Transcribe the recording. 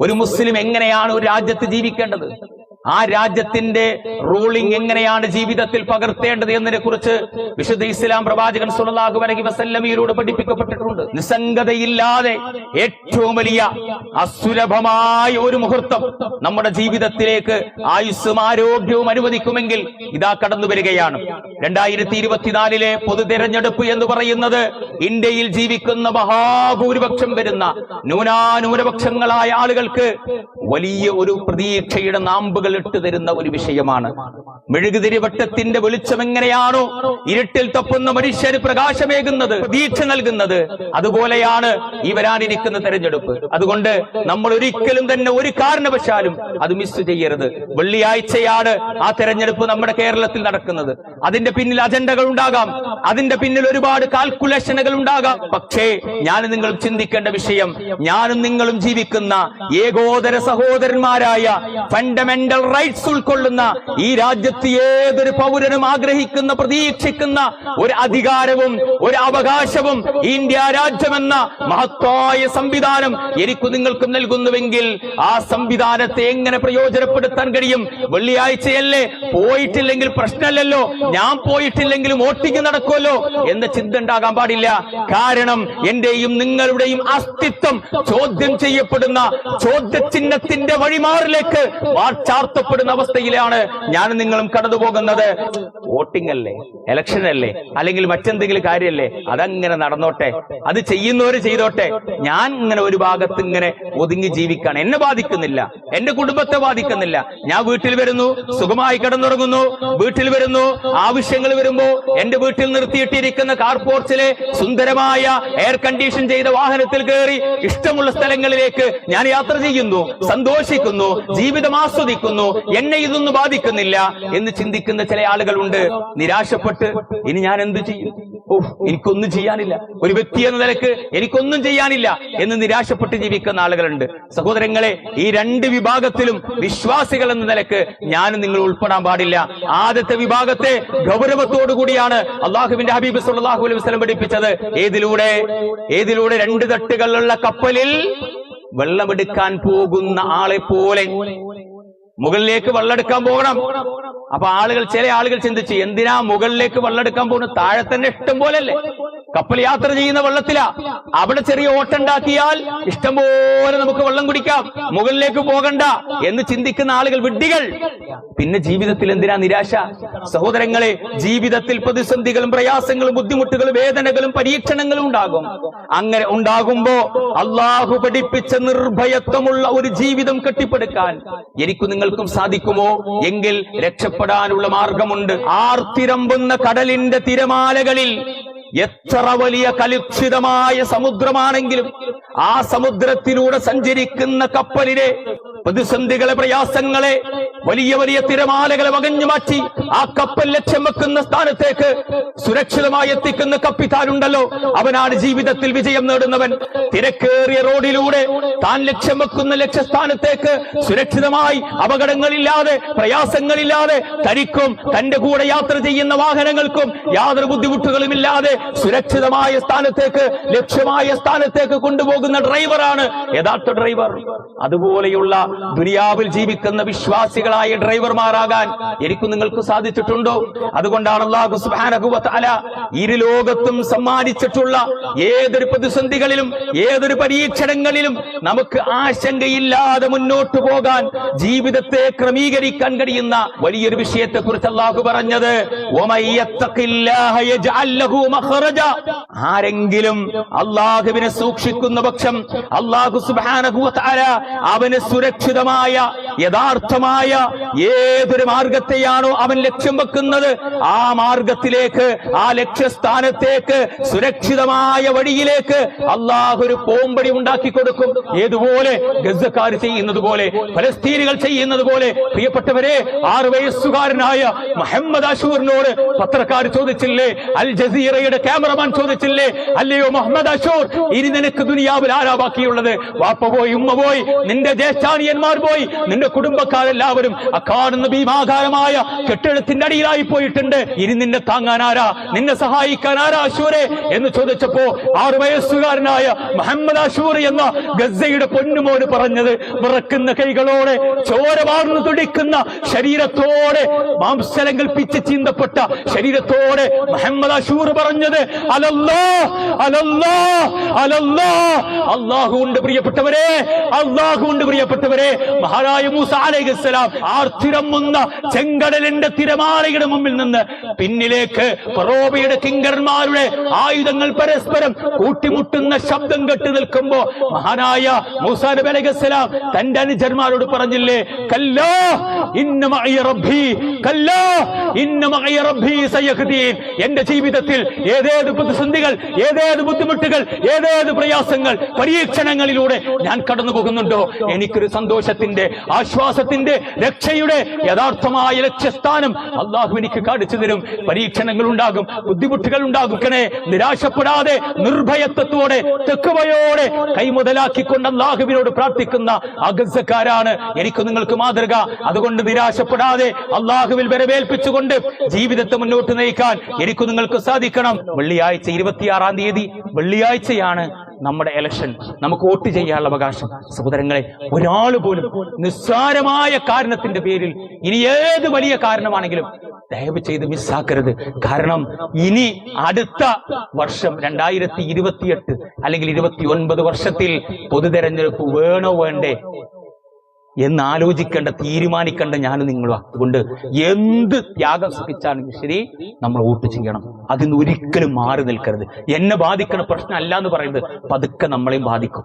ഒരു മുസ്ലിം എങ്ങനെയാണ് ഒരു രാജ്യത്ത് ജീവിക്കേണ്ടത്? ആ രാജ്യത്തിന്റെ റൂളിംഗ് എങ്ങനെയാണ് ജീവിതത്തിൽ പകർത്തേണ്ടത് എന്നതിനെ കുറിച്ച് വിശുദ്ധ ഇസ്ലാം പ്രവാചകൻ സുലതാഹു അലഹി വസല്ലമിയിലൂടെ പഠിപ്പിക്കപ്പെട്ടിട്ടുണ്ട്. നിസ്സംഗതയില്ലാതെ ഏറ്റവും വലിയ അസുലഭമായ ഒരു മുഹൂർത്തം നമ്മുടെ ജീവിതത്തിലേക്ക് ആയുസ്സും ആരോഗ്യവും അനുവദിക്കുമെങ്കിൽ ഇതാ കടന്നു വരികയാണ്. രണ്ടായിരത്തി ഇരുപത്തിനാലിലെ പൊതു തെരഞ്ഞെടുപ്പ് എന്ന് പറയുന്നത് ഇന്ത്യയിൽ ജീവിക്കുന്ന മഹാഭൂരിപക്ഷം വരുന്ന ന്യൂനാന്യൂനപക്ഷങ്ങളായ ആളുകൾക്ക് വലിയ ഒരു പ്രതീക്ഷയുടെ നാമ്പുകൾ ഇട്ട് തരുന്ന ഒരു വിഷയമാണ്. മെഴുകുതിരി വട്ടത്തിന്റെ വെളിച്ചം എങ്ങനെയാണോ ഇരുട്ടിൽ തപ്പുന്ന മനുഷ്യന് പ്രകാശമേകുന്നത് പ്രതീക്ഷ നൽകുന്നത് അതുപോലെയാണ് ഈ വരാനിരിക്കുന്ന തെരഞ്ഞെടുപ്പ്. അതുകൊണ്ട് നമ്മൾ ഒരിക്കലും തന്നെ ഒരു കാരണവശാലും അത് മിസ് ചെയ്യരുത്. വെള്ളിയാഴ്ചയാണ് ആ തെരഞ്ഞെടുപ്പ് നമ്മുടെ കേരളത്തിൽ നടക്കുന്നത്. അതിന്റെ പിന്നിൽ അജണ്ടകൾ ഉണ്ടാകാം. അതിന്റെ പിന്നിൽ ഒരുപാട് കാൽക്കുലേഷനുകൾ ഉണ്ടാകാം. പക്ഷേ ഞാൻ നിങ്ങൾ ചിന്തിക്കേണ്ട വിഷയം ഞാനും നിങ്ങളും ജീവിക്കുന്ന ഏകോദര സഹോദരന്മാരായ ഫണ്ടമെന്റൽ റൈറ്റ്സ് ഉൾക്കൊള്ളുന്ന ഈ രാജ്യത്ത് ഏതൊരു പൗരനും ആഗ്രഹിക്കുന്ന പ്രതീക്ഷിക്കുന്ന ഒരു അധികാരവും ഒരു അവകാശവും ഇന്ത്യ രാജ്യമെന്ന മഹത്തായ സംവിധാനം എനിക്ക് നിങ്ങൾക്കും നൽകുന്നുവെങ്കിൽ ആ സംവിധാനത്തെ എങ്ങനെ പ്രയോജനപ്പെടുത്താൻ കഴിയും? വെള്ളിയാഴ്ചയല്ലേ? പോയിട്ടില്ലെങ്കിൽ പ്രശ്നമല്ലല്ലോ. ഞാൻ പോയിട്ടില്ലെങ്കിലും വോട്ടിംഗ് നടക്കുമല്ലോ എന്ന ചിന്ത ഉണ്ടാകാൻ പാടില്ല. കാരണം എന്റെയും നിങ്ങളുടെയും അസ്തിത്വം ചോദ്യം ചെയ്യപ്പെടുന്ന ചോദ്യചിഹ്നത്തിന്റെ വഴിമാറിലേക്ക് ചാർത്തപ്പെടുന്ന അവസ്ഥയിലാണ് ഞാൻ നിങ്ങളും കടന്നു പോകുന്നത് വോട്ടിംഗ് അല്ലേ? ഇലക്ഷൻ അല്ലേ? അല്ലെങ്കിൽ മറ്റെന്തെങ്കിലും കാര്യമല്ലേ? അതങ്ങനെ നടന്നോട്ടെ. അത് ചെയ്യുന്നവര് ചെയ്തോട്ടെ. ഞാൻ ഇങ്ങനെ ഒരു ഭാഗത്ത് ഇങ്ങനെ ഒതുങ്ങി ജീവിക്കാണ്. എന്നെ ബാധിക്കുന്നില്ല. എന്റെ കുടുംബത്തെ ബാധിക്കുന്നില്ല. ഞാൻ വീട്ടിൽ വരുന്നു സുഖമായി കിടന്നുറങ്ങുന്നു വീട്ടിൽ വരുന്നു ആവശ്യങ്ങൾ വരുമ്പോ എന്റെ വീട്ടിൽ നിർത്തിയിട്ടിരിക്കുന്ന കാർ പോർച്ചിലെ സുന്ദരമായ എയർ കണ്ടീഷൻ ചെയ്ത വാഹനത്തിൽ കയറി ഇഷ്ടമുള്ള സ്ഥലങ്ങളിലേക്ക് ഞാൻ യാത്ര ചെയ്യുന്നു സന്തോഷിക്കുന്നു ജീവിതം ആസ്വദിക്കുന്നു എന്നെ ഇതൊന്നും ബാധിക്കുന്നില്ല എന്ന് ചിന്തിക്കുന്ന ചില ആളുകളുണ്ട് നിരാശപ്പെട്ട് ഇനി ഞാൻ എന്ത് ചെയ്യും? എനിക്കൊന്നും ചെയ്യാനില്ല. ഒരു വ്യക്തി എന്ന നിലയ്ക്ക് എനിക്കൊന്നും ചെയ്യാനില്ല എന്ന് നിരാശപ്പെട്ട് ജീവിക്കുന്ന ആളുകളുണ്ട്. സഹോദരങ്ങളെ ഈ രണ്ട് വിഭാഗത്തിലും വിശ്വാസികൾ എന്ന നിലയ്ക്ക് ഞാനും നിങ്ങൾ ഉൾപ്പെടാൻ പാടില്ല. ആദ്യത്തെ വിഭാഗത്തെ ഗൗരവത്തോടു കൂടിയാണ് അള്ളാഹുവിന്റെ ഹബീബ് സല്ലല്ലാഹു അലൈഹി വസല്ലം പഠിപ്പിച്ചത്. ഏതിലൂടെ? ഏതിലൂടെ? രണ്ട് തട്ടുകളുള്ള കപ്പലിൽ വെള്ളമെടുക്കാൻ പോകുന്ന ആളെ പോലെ. മുകളിലേക്ക് വെള്ളമെടുക്കാൻ പോകണം. അപ്പൊ ആളുകൾ ചില ആളുകൾ ചിന്തിച്ച് എന്തിനാ മുകളിലേക്ക് വെള്ളമെടുക്കാൻ പോകുന്നത്? താഴെ തന്നെ ഇഷ്ടം പോലല്ലേ കപ്പൽ യാത്ര ചെയ്യുന്ന വെള്ളത്തിലാ. അവിടെ ചെറിയ ഓട്ടുണ്ടാക്കിയാൽ ഇഷ്ടംപോലെ നമുക്ക് വെള്ളം കുടിക്കാം. മുകളിലേക്ക് പോകണ്ട എന്ന് ചിന്തിക്കുന്ന ആളുകൾ വിഡ്ഢികൾ. പിന്നെ ജീവിതത്തിൽ എന്തിനാ നിരാശ? സഹോദരങ്ങളെ ജീവിതത്തിൽ പ്രതിസന്ധികളും പ്രയാസങ്ങളും ബുദ്ധിമുട്ടുകളും വേദനകളും പരീക്ഷണങ്ങളും ഉണ്ടാകും. അങ്ങനെ ഉണ്ടാകുമ്പോ അള്ളാഹു പഠിപ്പിച്ച നിർഭയത്വമുള്ള ഒരു ജീവിതം കെട്ടിപ്പടുക്കാൻ എനിക്ക് നിങ്ങൾക്കും സാധിക്കുമോ? എങ്കിൽ രക്ഷപ്പെടാനുള്ള മാർഗമുണ്ട്. ആർത്തിരമ്പുന്ന കടലിന്റെ തിരമാലകളിൽ എത്ര വലിയ കലുഷിതമായ സമുദ്രമാണെങ്കിലും ആ സമുദ്രത്തിലൂടെ സഞ്ചരിക്കുന്ന കപ്പലിലെ പ്രതിസന്ധികളെ പ്രയാസങ്ങളെ വലിയ വലിയ തിരമാലകളെ വകഞ്ഞു മാറ്റി ആ കപ്പൽ ലക്ഷ്യം വെക്കുന്ന സ്ഥാനത്തേക്ക് സുരക്ഷിതമായി എത്തിക്കുന്ന കപ്പിത്താനുണ്ടല്ലോ അവനാണ് ജീവിതത്തിൽ വിജയം നേടുന്നവൻ. തിരക്കേറിയ റോഡിലൂടെ താൻ ലക്ഷ്യം വെക്കുന്ന ലക്ഷ്യസ്ഥാനത്തേക്ക് സുരക്ഷിതമായി അപകടങ്ങളില്ലാതെ പ്രയാസങ്ങളില്ലാതെ തനിക്കും തന്റെ കൂടെ യാത്ര ചെയ്യുന്ന വാഹനങ്ങൾക്കും യാതൊരു ബുദ്ധിമുട്ടുകളുമില്ലാതെ സുരക്ഷിതമായ സ്ഥാനത്തേക്ക് ലക്ഷ്യമായ സ്ഥാനത്തേക്ക് കൊണ്ടുപോകുന്ന ഡ്രൈവറാണ് യഥാർത്ഥ ഡ്രൈവർ. അതുപോലെയുള്ള ദുനിയാവിൽ ജീവിക്കുന്ന വിശ്വാസികളായ ഡ്രൈവർമാരാകാൻ എനിക്ക് നിങ്ങൾക്ക് സാധിച്ചിട്ടുണ്ടോ? അതുകൊണ്ടാണ് അള്ളാഹു സുബ്ഹാനഹു വ ഇരു ലോകത്തും സമ്മാനിച്ചിട്ടുള്ള ഏതൊരു പ്രതിസന്ധികളിലും ഏതൊരു പരീക്ഷണങ്ങളിലും നമുക്ക് ആശങ്കയില്ലാതെ മുന്നോട്ട് പോകാൻ ജീവിതത്തെ ക്രമീകരിക്കാൻ കഴിയുന്ന വലിയൊരു വിഷയത്തെ കുറിച്ച് അള്ളാഹു പറഞ്ഞത് "വമയ്യത്തഖില്ലാഹ യജ്അൽ ആരെങ്കിലും അള്ളാഹുവിനെ സൂക്ഷിക്കുന്ന പക്ഷം അള്ളാഹു സുബ്ഹാനഹു വ അവന് സുരക്ഷിതമായ യഥാർത്ഥമായ ഏതൊരു മാർഗത്തെയാണോ അവൻ ലക്ഷ്യം വെക്കുന്നത് ആ മാർഗത്തിലേക്ക് ആ ലക്ഷ്യസ്ഥാനത്തേക്ക് സുരക്ഷിതമായ വഴിയിലേക്ക് അള്ളാഹു ഒരു പോമ്പടി ഉണ്ടാക്കി കൊടുക്കും. ഏതുപോലെ ഗസക്കാർ ചെയ്യുന്നത് പോലെ ഫലസ്തീനുകൾ ചെയ്യുന്നത് പോലെ പ്രിയപ്പെട്ടവരെ ആറ് വയസ്സുകാരനായ മുഹമ്മദ് അഷൂറിനോട് പത്രക്കാർ ചോദിച്ചില്ലേ അൽ ജസീറയുടെ ക്യാമറമാൻ ചോദിച്ചില്ലേ അല്ലയോ മുഹമ്മദ് അഷൂർ ഇനി നിനക്ക് ദുനിയാവിൽ ആരാ ബാക്കിയുള്ളത്? വാപ്പ പോയി ഉമ്മ പോയി നിന്റെ ജ്യേഷ്ഠാനിയന്മാർ പോയി നിന്റെ അഷൂറിന്റെ കുടുംബക്കാരെല്ലാവരും അക്കാടുന്ന ഭീമാകാരമായ കെട്ടിടത്തിന്റെ അടിയിലായി പോയിട്ടുണ്ട്. ഇനി നിന്നെ താങ്ങാൻ ആരാ? നിന്നെ സഹായിക്കാൻ ആരാ അഷൂരെ എന്ന് ചോദിച്ചപ്പോ ആറു വയസ്സുകാരനായ മുഹമ്മദ് അഷൂർ എന്ന ഗസയുടെ പൊന്നുമോന് പറഞ്ഞത് വിറക്കുന്ന കൈകളോടെ ചോര വാർന്നു തുടിക്കുന്ന ശരീരത്തോടെ മാംസലങ്ങൾ പിച്ച് ചീന്തപ്പെട്ട ശരീരത്തോടെ മുഹമ്മദ് അഷൂർ പറഞ്ഞത് അലല്ലോ അലല്ലോ അലല്ലോ. അള്ളാഹു ഉണ്ട് പ്രിയപ്പെട്ടവരെ അള്ളാഹു ഉണ്ട് പ്രിയപ്പെട്ടവരെ മഹാരായ മൂസ അലൈഹിസ്സലാം ചെങ്കടലിന്റെ തിരമാലയുടെ മുമ്പിൽ നിന്ന് പിന്നിലേക്ക് ഫറോബയുടെ കിങ്കർമാരുടെ ആയുധങ്ങൾ പരസ്പരം കൂട്ടിമുട്ടുന്ന ശബ്ദം കെട്ടി നിൽക്കുമ്പോ മഹാനായ മൂസാ അലൈഹിസ്സലാം തന്റെ അനുജന്മാരോട് പറഞ്ഞില്ലേ കല്ലോ റബ്ബി റബ്ബി എന്റെ ജീവിതത്തിൽ ഏതേത് പ്രതിസന്ധികൾ ഏതേത് ബുദ്ധിമുട്ടുകൾ ഏതേത് പ്രയാസങ്ങൾ പരീക്ഷണങ്ങളിലൂടെ ഞാൻ കടന്നു പോകുന്നുണ്ടോ എനിക്കൊരു സന്തോഷത്തിന്റെ ആശ്വാസത്തിന്റെ രക്ഷയുടെ യഥാർത്ഥമായ ലക്ഷ്യസ്ഥാനം അള്ളാഹു എനിക്ക് കാണിച്ചു തരും. പരീക്ഷണങ്ങൾ ഉണ്ടാകും ബുദ്ധിമുട്ടുകൾ ഉണ്ടാകും നിരാശപ്പെടാതെ നിർഭയത്വത്തോടെ തെക്കുവയോടെ കൈമുതലാക്കിക്കൊണ്ട് അള്ളാഹുവിനോട് പ്രാർത്ഥിക്കുന്ന അഗസക്കാരാണ് എനിക്ക് നിങ്ങൾക്ക് മാതൃക. അതുകൊണ്ട് നിരാശപ്പെടാതെ അള്ളാഹുവിൽ വരവേൽപ്പിച്ചുകൊണ്ട് ജീവിതത്തെ മുന്നോട്ട് നയിക്കാൻ എനിക്ക് നിങ്ങൾക്ക് സാധിക്കണം. വെള്ളിയാഴ്ച ഇരുപത്തിയാറാം തീയതി വെള്ളിയാഴ്ചയാണ് നമ്മുടെ ഇലക്ഷൻ നമുക്ക് വോട്ട് ചെയ്യാനുള്ള അവകാശം. സഹോദരങ്ങളെ ഒരാൾ പോലും നിസ്സാരമായ കാരണത്തിന്റെ പേരിൽ ഇനി ഏത് വലിയ കാരണമാണെങ്കിലും ദയവ് ചെയ്ത് മിസ്സാക്കരുത് കാരണം ഇനി അടുത്ത വർഷം രണ്ടായിരത്തി ഇരുപത്തിയെട്ട് അല്ലെങ്കിൽ ഇരുപത്തി ഒൻപത് വർഷത്തിൽ പൊതു തെരഞ്ഞെടുപ്പ് വേണോ വേണ്ടേ എന്ന് ആലോചിക്കേണ്ട തീരുമാനിക്കേണ്ട ഞാൻ നിങ്ങളും അതുകൊണ്ട് എന്ത് ത്യാഗം സഹിച്ചാലും ശരി നമ്മൾ വോട്ട് ചെയ്യണം. അതിന്ന് ഒരിക്കലും മാറി നിൽക്കരുത്. എന്നെ ബാധിക്കണ പ്രശ്നം അല്ല എന്ന് പറയുന്നത് പതുക്കെ നമ്മളെയും ബാധിക്കും.